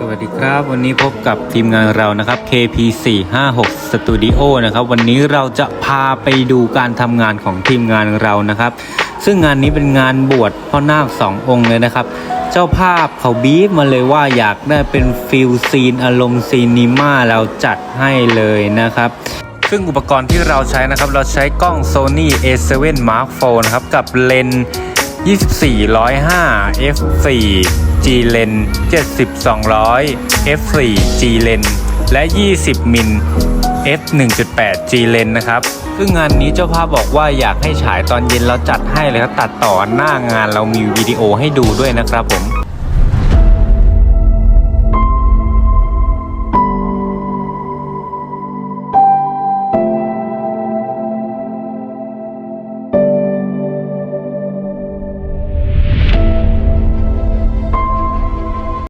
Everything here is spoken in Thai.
สวัสดีครับ วันนี้พบกับทีมงานเรานะครับ KP456 Studio นะครับ วันนี้เราจะพาไปดูการทำงานของทีมงานเรานะครับ ซึ่งงานนี้เป็นงานบวชพ่อนาคสององค์เลยนะครับ เจ้าภาพเขาบีฟมาเลยว่าอยากได้เป็นฟิลซีน อารมณ์ซีนีมาเราจัดให้เลยนะครับซึ่งอุปกรณ์ที่เราใช้นะครับ เราใช้กล้อง Sony A7 Mark IV นะครับ กับเลนส์ 24 105 f4 G Len 70 200 f4 G Len และ 20 มิล f 1.8 G Len นะครับ ซึ่งงานนี้เจ้าภาพบอกว่าอยากให้ฉายตอนเย็นเราจัดให้เลยครับ ตัดต่อหน้างานเรามีวิดีโอให้ดูด้วยนะครับผม